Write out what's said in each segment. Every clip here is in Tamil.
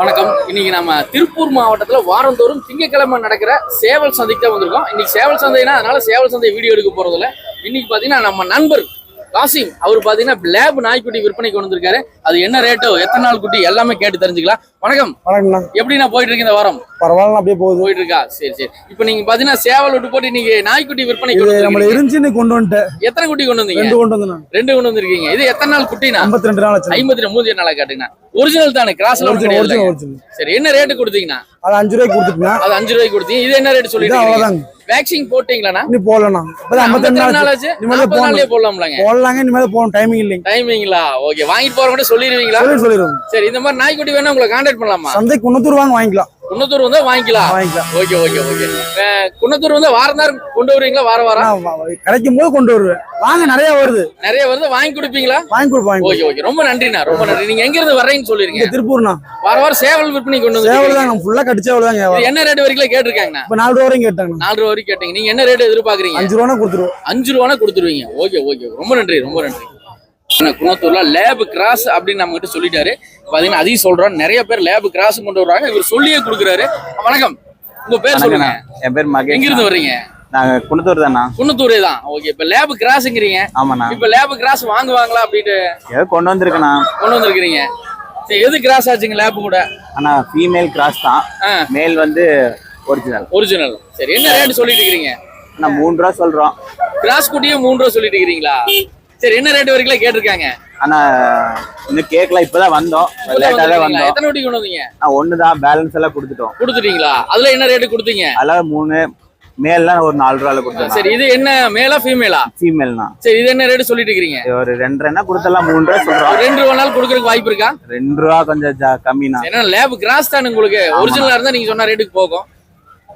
வணக்கம். இன்னைக்கு நம்ம திருப்பூர் மாவட்டத்துல வாரந்தோறும் திங்கட்கிழமை நடக்கிற சேவல் சந்தைக்கு தான் வந்திருக்கோம். இன்னைக்கு சேவல் சந்தைனா அதனால சேவல் சந்தை வீடியோ எடுக்க போறது இல்ல இன்னைக்கு பாத்தீங்கன்னா நம்ம நண்பர் காசிம் அவர் பாத்தீங்கன்னா லேப் நாய்க்குட்டி விற்பனைக்கு கொண்டு வந்திருக்காரு. அது என்ன ரேட்டோ எத்தனை நாள் குட்டி எல்லாமே கேட்டு தெரிஞ்சுக்கலாம். வணக்கம். வணக்கம்ண்ணா எப்படிண்ணா போயிட்டு இருக்கு இந்த வாரம்? பரவாயில்ல அப்படியே போகுது. போயிட்டு இருக்கா? சரி சரி. இப்போ நீங்க பாத்தீங்கன்னா சேவல் விட்டு போட்டு இன்னைக்கு நாய்க்குட்டி விற்பனைக்கு நம்மள. இருந்துச்சு கொண்டு வந்துட்டேன் எத்தனை குட்டி கொண்டு வந்தீங்க? ரெண்டு கொண்டு வந்தேன் ரெண்டு கொண்டு வந்திருக்கீங்க. இது எத்தனை நாள் குட்டினா ஐம்பத்தி ரெண்டு நாள் ஐம்பத்தி ரெண்டு மூஞ்சி நாளா காட்டுங்கண்ணா ஒரிஜினல் தானே? ஒரிஜினல் சரி என்ன ரேட்டு கொடுத்தீங்கன்னா? அது அஞ்சு ரூபாய்க்கு கொடுத்துட்டுனா? அது அஞ்சு ரூபாய்க்கு கொடுத்தீங்க. இது என்ன ரேட் சொல்லிட்டு அவ்வளவுதாங்க. வேக்சின் போட்டீங்களாண்ணா? இன்னும் போடலண்ணா. இப்பதான் ஐம்பத்தி ரெண்டு நாள் நாள் ஆச்சு. போடணும். போடலாம்லங்க. போடலாங்க இனிமேல் போகணும் டைமிங் இல்லைங்க. டைமிங்களா ஓகே வாங்கிட்டு போறவங்க கூட சொல்லிடுவீங்களா? சொல்லி சொல்லிடுவோம். சரி இந்த மாதிரி நாய்க்குட்டி வேணா உங்களை கான்டாக்ட் பண்ணலாமா? சந்தைக்கு குன்னத்தூர் வாங்க வாங்கிக்கலாம். குன்னத்தூர் வந்தா வாங்கிக்கலாம். வாங்கிக்கலாம். Okay okay okay. குன்னத்தூர் வந்தா வாரம் தான் கொண்டு வருவீங்களா? வார வாரம்? கிடைக்கும் போது கொண்டு வருவேன். வாங்க நிறைய வருது. நிறைய வருது. வாங்கி கொடுப்பீங்களா? வாங்கி கொடுப்போம் வாங்கி ஓகே ஓகே. ரொம்ப நன்றிண்ணா ரொம்ப நன்றி. நீங்க எங்க இருந்து வர்றீங்கன்னு சொல்லிருங்க. இங்க திருப்பூர்ண்ணா. வார வாரம் சேவல் விற்பனை கொண்டு வந்து சேவல் தாங்க ஃபுல்லா கடிச்ச சேவல் தாங்க என்ன ரேட் வரைக்கும் கேட்டிருக்காங்கண்ணா? இப்ப நாலு ரூபா வரைக்கும் கேட்டாங்கண்ணா. நாலு ரூபா வரைக்கும் கேட்டீங்க. நீங்க என்ன ரேட் எதிர்பார்க்கறீங்க? அஞ்சு ரூபா கொடுத்துருவோம். அஞ்சு ரூபானா கொடுத்துருவீங்க. Okay okay. ரொம்ப நன்றி ரொம்ப நன்றி. குணத்தூர்ல லேப் கிராஸ் அப்படின்னு நம்ம கிட்ட சொல்லிட்டாரு. பாத்தீங்கன்னா அதையும் சொல்றோம். நிறைய பேர் லேப் கிராஸ் கொண்டு வர்றாங்க இவர் சொல்லியே கொடுக்குறாரு. வணக்கம். உங்க பேர் சொல்லுங்க. என் பேர் எங்க மகேஷ் இருந்து வர்றீங்க? நாங்க குணத்தூர் தானா குன்னத்தூரே தான். ஓகே. இப்ப லேப் கிராஸ்ங்கிறீங்க. ஆமாண்ணா. இப்ப லேப் கிராஸ் வாங்குவாங்களா அப்படின்ட்டு? ஏதோ கொண்டு வந்திருக்கண்ணா. கொண்டு வந்திருக்கிறீங்க. எது கிராஸ் ஆச்சுங்க லேப் கூட? ஆனா ஃபீமேல் கிராஸ் தான். மேல் வந்து ஒரிஜினல் ஒரிஜினல் சரி என்ன ரேட் சொல்லிட்டு இருக்கிறீங்க? நான் மூணு ரூபா சொல்றோம். கிராஸ் குட்டியே மூணு ரூபா சொல்லிட்டு இருக்கிறீங்களா? சரி என்ன ரேட் வரைக்கும் கேட்டிருக்காங்க? ஆனா இன்னும் கேட்கல இப்பதான் வந்தோம். லேட்டா தான் வந்தோம். எத்தனை குட்டி கொண்டு வந்தீங்க? நான் ஒன்று தான் பேலன்ஸ் எல்லாம் கொடுத்துட்டோம். கொடுத்துட்டீங்களா? அதுல என்ன ரேட்டு கொடுத்தீங்க? அதெல்லாம் மூணு மேல்லாம் ஒரு நாலு ரூபால கொடுத்தோம். சரி இது என்ன மேலா ஃபீமேலா ஃபீமேல்னா சரி இது என்ன ரேட் சொல்லிட்டு இருக்கிறீங்க? ஒரு ரெண்டரைனா கொடுத்தலாம் மூணு ரூபா சொல்றோம். ரெண்டு ரூபா நாள் கொடுக்கறதுக்கு வாய்ப்பு இருக்கா? ரெண்டு ரூபா கொஞ்சம் கம்மிண்ணா. ஏன்னா லேப் கிராஸ் தான் உங்களுக்கு? ஒரிஜினலா இருந்தா நீங்க சொன்ன ரேட்டுக்கு போகும்.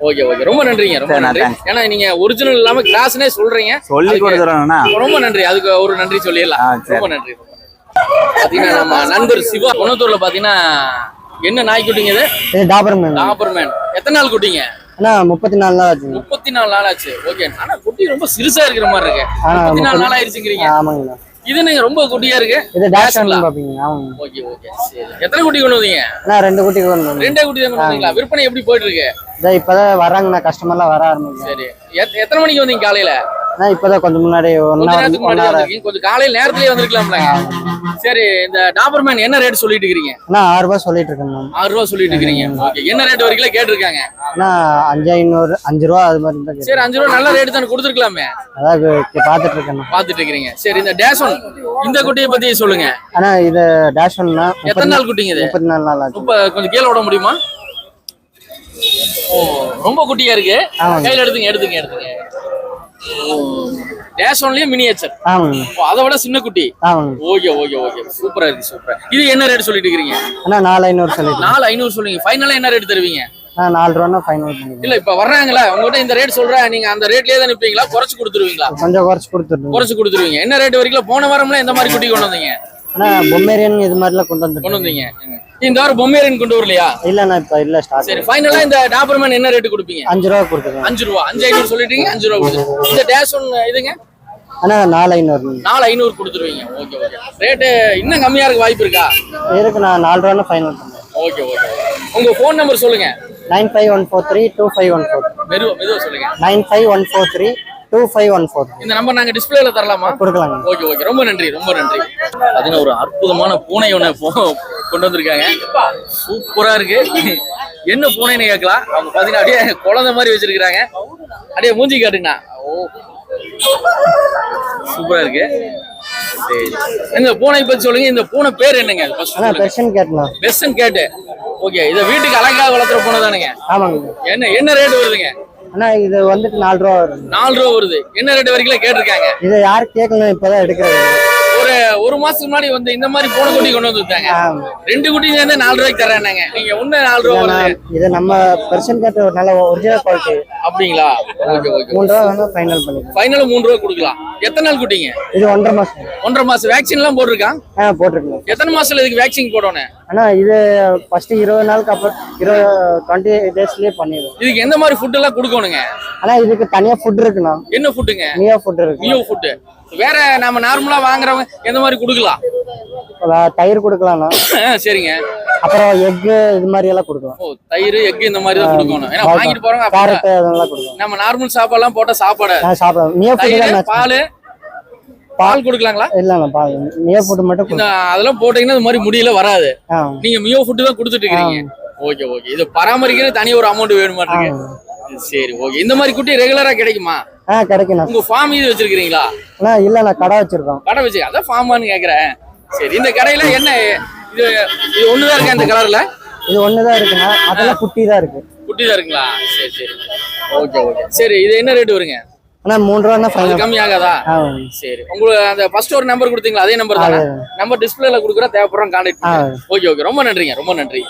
ஓகே ஓகே ரொம்ப நன்றிங்க ரொம்ப நன்றி. ஏன்னா நீங்க ஒரிஜினல் இல்லாம கிராஸ்னே சொல்றீங்க. சொல்லி கொடுத்துறோம்ண்ணா ரொம்ப நன்றி. அதுக்கு ஒரு நன்றி சொல்லிடலாம். ரொம்ப நன்றி பாத்தீங்கன்னா நம்ம நண்பர் சிவா குணத்தூர்ல பாத்தீங்கன்னா என்ன நாய்க்குட்டிங்க இது? இது டாபர் மேம் டாபர்மேன் எத்தனை நாள் குட்டிங்க? அண்ணா முப்பத்தி நாலு நாள் ஆச்சுங்க. முப்பத்தி நாலு நாள் ஆச்சு. ஓகே ஆனா குட்டி ரொம்ப சிறுசா இருக்கிற மாதிரி இருக்கு. முப்பத்தி நாலு நாள் ஆயிருச்சுங்கிறீங்க. ஆமாங்கண்ணா. இது நீங்க ரொம்ப குட்டியா இருக்கு? இது டேஷ் டேஷ்ங்களா? பாப்பீங்க ஆமாங்க ஓகே ஓகே சரி. எத்தனை குட்டி கொண்டு வந்தீங்க? அண்ணா ரெண்டு குட்டி கொண்டு வந்தேன். ரெண்டே குட்டி தான் கொண்டு வந்தீங்களா? விற்பனை எப்படி போயிட்டு இருக்கு? இதோ இப்பதான் வர்றாங்கண்ணா கஸ்டமர்லாம் வர ஆரம்பிச்சு சரி. எத்- எத்தனை மணிக்கு வந்தீங்க காலையில? அண்ணா இப்பதான் கொஞ்சம் முன்னாடி கொஞ்ச ஹவர் நேரத்துக்கு முன்னாடி வந்திருக்கீங்க. கொஞ்சம் காலையில நேரத்திலேயே வந்திருக்கலாம்ல. சரி இந்த டாபர்மேன் என்ன ரேட் சொல்லிட்டு இருக்கிறீங்க? அண்ணா ஆறு சொல்லிட்டு இருக்கேன் மேம். ஆறு ரூபா சொல்லிட்டு இருக்கிறீங்க. ஓகே என்ன ரேட் வரைக்கும் கேட்டிருக்காங்க? அண்ணா அஞ்சு ஐநூறு அஞ்சு ரூபா அது மாதிரி தான். சரி அஞ்சு ரூபா நல்ல ரேட் தானே கொடுத்துருக்கலாமே? அதான் இப்ப பாத்துட்டு இருக்கேன் பாத்துட்டு இருக்கிறீங்க. சரி இந்த டேஷன் இந்த குட்டியை பத்தி சொல்லுங்க. அண்ணா இது டேஷ் ஒன்னா எத்தனை நாள் குட்டிங்க இது? முப்பத்தி நாலு நாள் ஆச்சு. இப்ப கொஞ்சம் கீழே விட முடியுமா? ரொம்ப குட்டியா இருக்கு. கையில எடுத்துங்க எடுத்துங்க எடுத்துங்க. டேஷ் ஒன்லயே மினியேச்சர் அதை விட சின்ன குட்டி. Okay okay okay. சூப்பரா இருக்கு சூப்பரா. இது என்ன ரேட் சொல்லிட்டு இருக்கீங்க அண்ணா நாலு ஐநூறு சொல்லிட்டு. நாலு ஐநூறு சொல்லுங்க. ஃபைனலா என்ன ரேட் தருவீங்க? நாலு ரூபா ஃபைனல் இல்ல இப்ப வர்றாங்களா? உங்ககிட்ட இந்த ரேட் சொல்றேன் நீங்க அந்த ரேட்லயே தான் நிப்பீங்களா? குறைச்சு கொடுத்துருவீங்களா? கொஞ்சம் குறைச்சு கொடுத்துருங்க. குறைச்சு கொடுத்துருவீங்க. என்ன ரேட் வரைக்கும்? போன வாரம்ல எந்த மாதிரி குட்டி கொண்டு வந்தீங்க. அண்ணா பொம்மேரியன் இது மாதிரிலாம் கொண்டு கொண்டு வந்துருக்கேன் வந்தீங்க. இந்த வாரம் பொம்மேரியன் கொண்டு வரலையா? இல்லண்ணா இப்ப இல்ல ஸ்டார்ட் சரி ஃபைனலா இந்த டாபர்மேன் என்ன ரேட் கொடுப்பீங்க? அஞ்சு ரூபா கொடுத்துருக்கேன் அஞ்சு ரூபா. அஞ்சு ஐநூறு சொல்லிட்டீங்க அஞ்சு ரூபா கொடுத்து இந்த டேஷ் ஒன் இதுங்க? அண்ணா நாலு ஐநூறு. நாலு ஐநூறு கொடுத்துருவீங்க. Okay okay. ரேட்டு இன்னும் கம்மியா இருக்க வாய்ப்பு இருக்கா? இருக்கு நான் நாலு ரூபா ஃபைனல் ஓகே ஓகே உங்க ஃபோன் நம்பர் சொல்லுங்க. Nine five one four three two five one four. மெதுவா மெதுவா சொல்லுங்க. Nine five one four three two five one four இந்த நம்பர் நாங்க டிஸ்பிளேல தரலாமா? கொடுக்கலாங்க. ஓகே ஓகே ரொம்ப நன்றி ரொம்ப நன்றி. அதுன்னு ஒரு அற்புதமான பூனை ஒன்று கொண்டு வந்திருக்காங்க. சூப்பரா இருக்கு. என்ன பூனைன்னு கேட்கலாம். அவங்க பாத்தீங்கன்னா அப்படியே குழந்தை மாதிரி வச்சிருக்காங்க அப்படியே மூஞ்சி காட்டுங்கண்ணா. ஓ. சூப்பரா இருக்கு. இந்த பூனை பத்தி சொல்லுங்க. இந்த பூனை பேர் என்னங்க? பெர்ஷன் கேட்டு. ஓகே இதை வீட்டுக்கு அழகாக வளர்த்துற பூனை தானுங்க. ஆமாங்க. என்ன என்ன ரேட் வருதுங்க? அண்ணா இது வந்துட்டு நாலு ரூபா வரும் நாலு ரூபா வருது. என்ன ரேட் வரைக்கும் கேட்டிருக்காங்க? இதை யார் கேட்கலாம் இப்பதான் எடுக்கிறது. ஒரு ஒரு மாசத்துக்கு முன்னாடி வந்து இந்த மாதிரி பூனை குட்டி கொண்டு வந்துட்டாங்க. ரெண்டு குட்டி சேர்ந்து நாலு ரூபாய்க்கு தரேன்னாங்க நீங்க ஒண்ணு நாலு ரூபா இதை நம்ம பெர்ஷன் கேட் ஒரு நல்ல ஒரிஜினல் குவாலிட்டி அப்படிங்களா? ஓகே ஓகே மூணு ரூபா வேணா ஃபைனல் பண்ணிக்கலாம். ஃபைனலா மூணு ரூபா கொடுக்கலாம். எத்தனை நாள் குட்டிங்க? இது ஒன்றரை மாசம். ஒன்றரை மாசம். வேக்சின் எல்லாம் போட்டிருக்கான் ஆ போட்டிருக்கலாம் எத்தனை மாசத்துல இதுக்கு வேக்சின் போடணும்? அண்ணா இது ஃபர்ஸ்ட் இருபது நாளுக்கு அப்புறம் இருபது டுவெண்ட்டி டேஸ்லயே பண்ணிடுவோம். இதுக்கு எந்த மாதிரி ஃபுட் எல்லாம் கொடுக்கணுங்க? ஆனா இதுக்கு தனியா ஃபுட் இருக்குண்ணா. என்ன ஃபுட்டுங்க மியோ ஃபுட் இருக்கு. மியோ ஃபுட்டு வேற நம்ம நார்மலா வாங்குறவங்க எந்த மாதிரி கொடுக்கலாம். அஹ் தயிர் கொடுக்கலாம்ண்ணா சரிங்க. அப்புறம் எக்கு இது மாதிரி எல்லாம் கொடுக்கலாம். ஓ தயிர் எக் இந்த மாதிரி தான் கொடுக்கணும். ஏன்னா வாங்கிட்டு அப்படிதான். கேரட்டு அதெல்லாம் கொடுக்கலாம். நம்ம நார்மல் சாப்பாடுலாம் போட்டா சாப்பாடு. நான் சாப்பிடுவேன் மியோ ஃபுட் பால் பால் கொடுக்கலாங்களா? இல்லைண்ணா பால் மியோ ஃபுட் மட்டும் கொடுக்கலாம். அதெல்லாம் போட்டீங்கன்னா இந்த மாதிரி முடியல வராது. நீங்க மியோ ஃபுட்டு தான் கொடுத்துட்டு இருக்கீங்க ஓகே ஓகே. இது பராமரிக்கிறது தனி ஒரு அமௌண்ட் வேணும் மாட்டீங்க சரி ஓகே இந்த மாதிரி குட்டி ரெகுலரா கிடைக்குமா? ஆ கிடைக்குண்ணா உங்க ஃபார்ம் இது வச்சிருக்கீங்களா அண்ணா இல்லைண்ணா கடை வச்சிருக்கோம். கடை வச்சு அதான் ஃபார்மான்னு கேக்குறேன். சரி இந்த கடையில என்ன இது இது ஒண்ணுதான் இருக்கா இந்த கலர்ல இது ஒன்று தான் இருக்குண்ணா. அதெல்லாம் குட்டி தான் இருக்கு. குட்டி தான் இருக்குங்களா? சரி சரி. ஓகே ஓகே சரி இது என்ன ரேட் வருங்க? அண்ணா மூணு ரூபா அது ஃபைனல் கம்மி ஆகாதா சரி. உங்களுக்கு அந்த ஃபர்ஸ்ட் ஒரு நம்பர் கொடுத்தீங்களா? அதே நம்பர் தானே? நம்பர் டிஸ்பிளேல கொடுக்குற தேவைப்படுறோம் கான்டாக்ட் ஓகே ஓகே ரொம்ப நன்றிங்க ரொம்ப நன்றி.